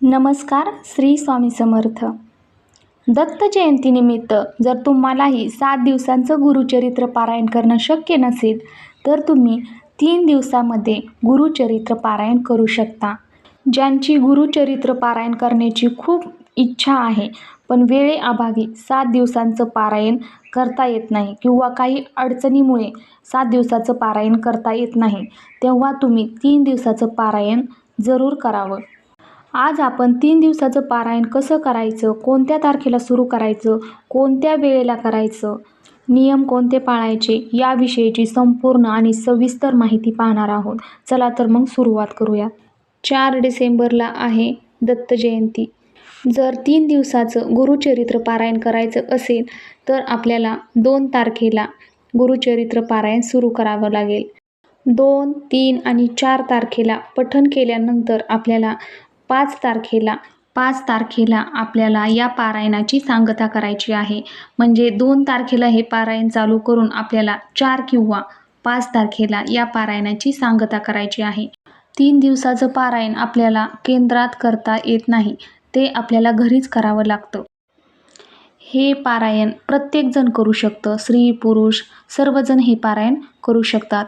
नमस्कार श्री स्वामी समर्थ. दत्त जयंतीनिमित्त जर तुम्हालाही सात दिवसांचं गुरुचरित्र पारायण करणं शक्य नसेल तर तुम्ही तीन दिवसामध्ये गुरुचरित्र पारायण करू शकता. ज्यांची गुरुचरित्र पारायण करण्याची खूप इच्छा आहे पण वेळेअभावी सात दिवसांचं पारायण करता येत नाही किंवा काही अडचणीमुळे सात दिवसाचं पारायण करता येत नाही तेव्हा तुम्ही तीन दिवसाचं पारायण जरूर करावं. आज आपण तीन दिवसाचं पारायण कसं करायचं? कोणत्या तारखेला सुरू करायचं? कोणत्या वेळेला करायचं? नियम कोणते पाळायचे? याविषयीची संपूर्ण आणि सविस्तर माहिती पाहणार आहोत. चला तर मग सुरुवात करूया. चार डिसेंबरला आहे दत्त जयंती. जर तीन दिवसाचं गुरुचरित्र पारायण करायचं असेल तर आपल्याला दोन तारखेला गुरुचरित्र पारायण सुरू करावं लागेल. दोन तीन आणि चार तारखेला पठण केल्यानंतर आपल्याला पाच तारखेला पाच तारखेला आपल्याला या पारायणाची सांगता करायची आहे. म्हणजे दोन तारखेला हे पारायण चालू करून आपल्याला चार किंवा पाच तारखेला या पारायणाची सांगता करायची आहे. तीन दिवसाचं पारायण आपल्याला केंद्रात करता येत नाही. ते आपल्याला घरीच करावं लागतं. हे पारायण प्रत्येकजण करू शकतं. स्त्री पुरुष सर्वजण हे पारायण करू शकतात.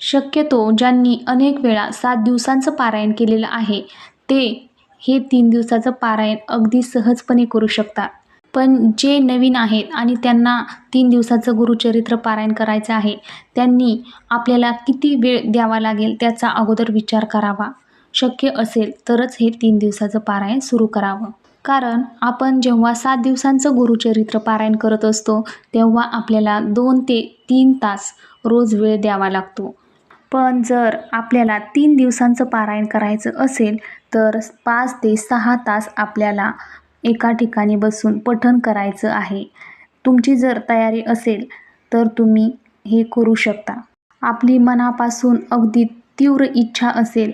शक्यतो ज्यांनी अनेक वेळा सात दिवसांचं पारायण केलेलं आहे ते हे तीन दिवसाचं पारायण अगदी सहजपणे करू शकतात. पण जे नवीन आहेत आणि त्यांना तीन दिवसाचं गुरुचरित्र पारायण करायचं आहे त्यांनी आपल्याला किती वेळ द्यावा लागेल त्याचा अगोदर विचार करावा. शक्य असेल तरच हे तीन दिवसाचं पारायण सुरू करावं. कारण आपण जेव्हा सात दिवसांचं गुरुचरित्र पारायण करत असतो तेव्हा आपल्याला दोन ते तीन तास रोज वेळ द्यावा लागतो. पण जर आपल्याला तीन दिवसांचं पारायण करायचं असेल तर पाच ते सहा तास आपल्याला एका ठिकाणी बसून पठण करायचं आहे. तुमची जर तयारी असेल तर तुम्ही हे करू शकता. आपली मनापासून अगदी तीव्र इच्छा असेल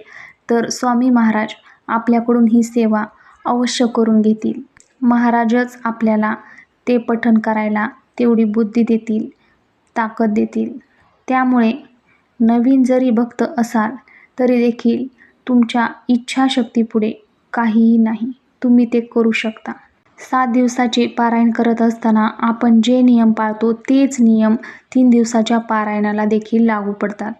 तर स्वामी महाराज आपल्याकडून ही सेवा अवश्य करून घेतील. महाराजच आपल्याला ते पठण करायला तेवढी बुद्धी देतील ताकद देतील. त्यामुळे नवीन जरी भक्त असाल तरी देखील तुमच्या इच्छाशक्तीपुढे काहीही नाही. तुम्ही ते करू शकता. सात दिवसाचे पारायण करत असताना आपण जे नियम पाळतो तेच नियम तीन दिवसाच्या पारायणाला देखील लागू पडतात.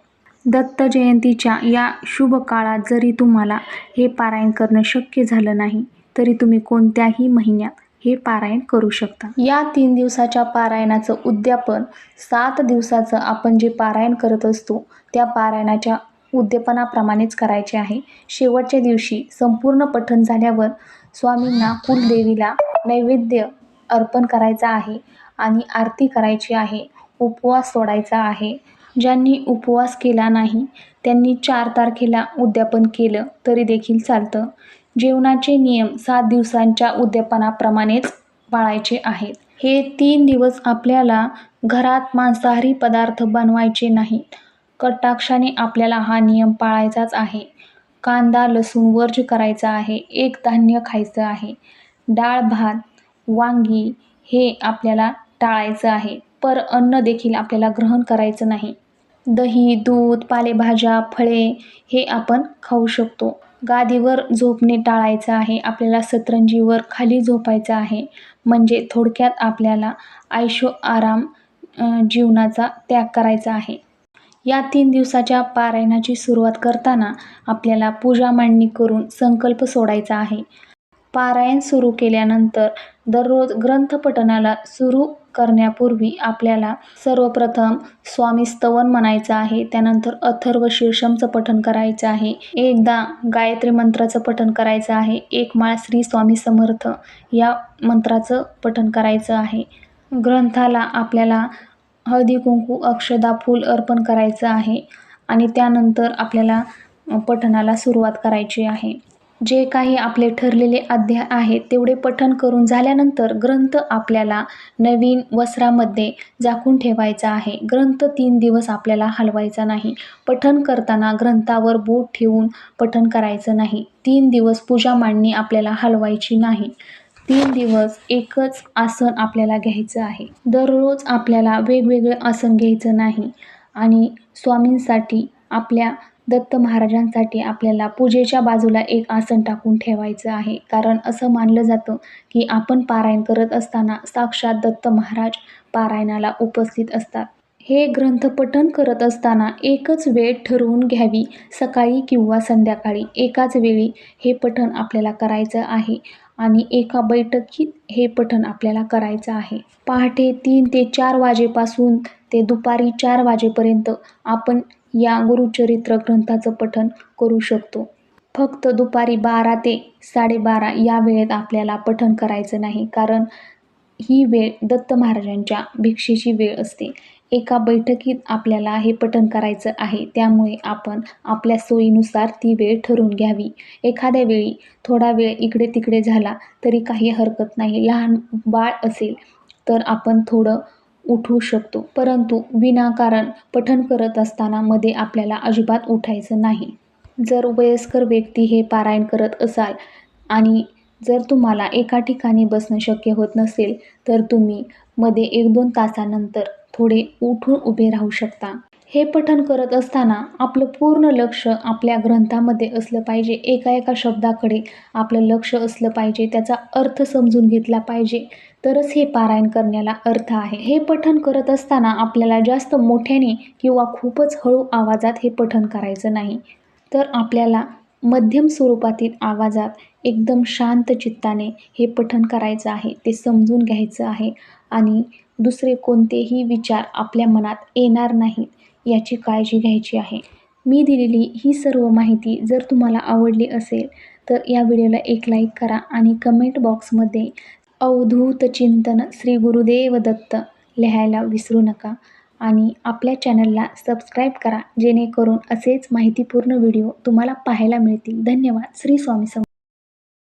दत्त जयंतीच्या या शुभ काळात जरी तुम्हाला हे पारायण करणं शक्य झालं नाही तरी तुम्ही कोणत्याही महिन्यात हे पारायण करू शकता. या तीन दिवसाच्या पारायणाचं उद्यापन सात दिवसाचं आपण जे पारायण करत असतो त्या पारायणाच्या उद्यापनाप्रमाणेच करायचे आहे. शेवटच्या दिवशी संपूर्ण पठण झाल्यावर स्वामींना कुलदेवीला नैवेद्य अर्पण करायचा आहे आणि आरती करायची आहे. उपवास सोडायचा आहे. ज्यांनी उपवास केला नाही त्यांनी चार तारखेला उद्यापन केलं तरी देखील चालतं. जेवणाचे नियम सात दिवसांच्या उद्यापनाप्रमाणेच पाळायचे आहेत. हे तीन दिवस आपल्याला घरात मांसाहारी पदार्थ बनवायचे नाहीत. कटाक्षाने आपल्याला हा नियम पाळायचाच आहे. कांदा लसूण वर्ज करायचा आहे. एक धान्य खायचं आहे. डाळ भात वांगी हे आपल्याला टाळायचं आहे. पर अन्न देखील आपल्याला ग्रहण करायचं नाही. दही दूध पालेभाज्या फळे हे आपण खाऊ शकतो. गादीवर झोपणे टाळायचं आहे आपल्याला सतरंजीवर खाली झोपायचं आहे. म्हणजे थोडक्यात आपल्याला आयशो आराम जीवनाचा त्याग करायचा आहे. या तीन दिवसाच्या पारायणाची सुरुवात करताना आपल्याला पूजा मांडणी करून संकल्प सोडायचा आहे. पारायण सुरू केल्यानंतर दररोज ग्रंथपठणाला सुरू करण्यापूर्वी आपल्याला सर्वप्रथम स्वामी स्तवन म्हणायचं आहे त्यानंतर अथर्व शीर्षमचं पठण करायचं आहे एकदा गायत्री मंत्राचं पठण करायचं आहे एक माळ श्री स्वामी समर्थ या मंत्राचं पठण करायचं आहे. ग्रंथाला आपल्याला हळदी कुंकू अक्षदा फूल अर्पण करायचं आहे आणि त्यानंतर आपल्याला पठणाला सुरुवात करायची आहे. जे काही आपले ठरलेले अध्याय आहेत तेवढे पठन करून झाल्यानंतर ग्रंथ आपल्याला नवीन वस्त्रामध्ये झाकून ठेवायचा आहे. ग्रंथ तीन दिवस आपल्याला हलवायचा नाही. पठन करताना ग्रंथावर बोट ठेवून पठन करायचं नाही. तीन दिवस पूजा मांडणी आपल्याला हलवायची नाही. तीन दिवस एकच आसन आपल्याला घ्यायचं आहे. दररोज आपल्याला वेगवेगळे आसन घ्यायचं नाही. आणि स्वामींसाठी आपल्या दत्त महाराजांसाठी आपल्याला पूजेच्या बाजूला एक आसन टाकून ठेवायचं आहे. कारण असं मानलं जातं की आपण पारायण करत असताना साक्षात दत्त महाराज पारायणाला उपस्थित असतात. हे ग्रंथ पठण करत असताना एकच वेळ ठरवून घ्यावी सकाळी किंवा संध्याकाळी. एकाच वेळी हे पठण आपल्याला करायचं आहे आणि एका बैठकीत हे पठण आपल्याला करायचं आहे. पहाटे तीन ते चार वाजेपासून ते दुपारी चार वाजेपर्यंत आपण या गुरुचरित्र ग्रंथाचं पठन करू शकतो. फक्त दुपारी बारा ते साडेबारा या वेळेत आपल्याला पठन करायचं नाही कारण ही वेळ दत्त महाराजांच्या भिक्षेची वेळ असते. एका बैठकीत आपल्याला हे पठन करायचं आहे त्यामुळे आपण आपल्या सोयीनुसार ती वेळ ठरवून घ्यावी. एखाद्या वेळी थोडा वेळ इकडे तिकडे झाला तरी काही हरकत नाही. लहान बाळ असेल तर आपण थोडं उठू शकतो. परंतु विनाकारण पठण करत असताना मध्ये आपल्याला अजिबात उठायचं नाही. जर वयस्कर व्यक्ती हे पारायण करत असाल आणि जर तुम्हाला एका ठिकाणी बसणं शक्य होत नसेल तर तुम्ही मध्ये एक दोन तासानंतर थोडे उठून उभे राहू शकता. हे पठण करत असताना आपलं पूर्ण लक्ष आपल्या ग्रंथामध्ये असलं पाहिजे. एका एका शब्दाकडे आपलं लक्ष असलं पाहिजे. त्याचा अर्थ समजून घेतला पाहिजे. तरच हे पारायण करण्याला अर्थ आहे. हे पठण करत असताना आपल्याला जास्त मोठ्याने किंवा खूपच हळू आवाजात हे पठण करायचं नाही. तर आपल्याला मध्यम स्वरूपातील आवाजात एकदम शांत चित्ताने हे पठण करायचं आहे ते समजून घ्यायचं आहे आणि दुसरे कोणतेही विचार आपल्या मनात येणार नाहीत याची काळजी घ्यायची आहे. मी दिलेली ही सर्व माहिती जर तुम्हाला आवडली असेल तर या व्हिडिओला एक लाईक करा आणि कमेंट बॉक्समध्ये अवधूत चिंतन श्री गुरुदेव दत्त लिहायला विसरू नका आणि आपल्या चॅनलला सबस्क्राईब करा जेणेकरून असेच माहितीपूर्ण व्हिडिओ तुम्हाला पाहायला मिळतील. धन्यवाद. श्री स्वामी सम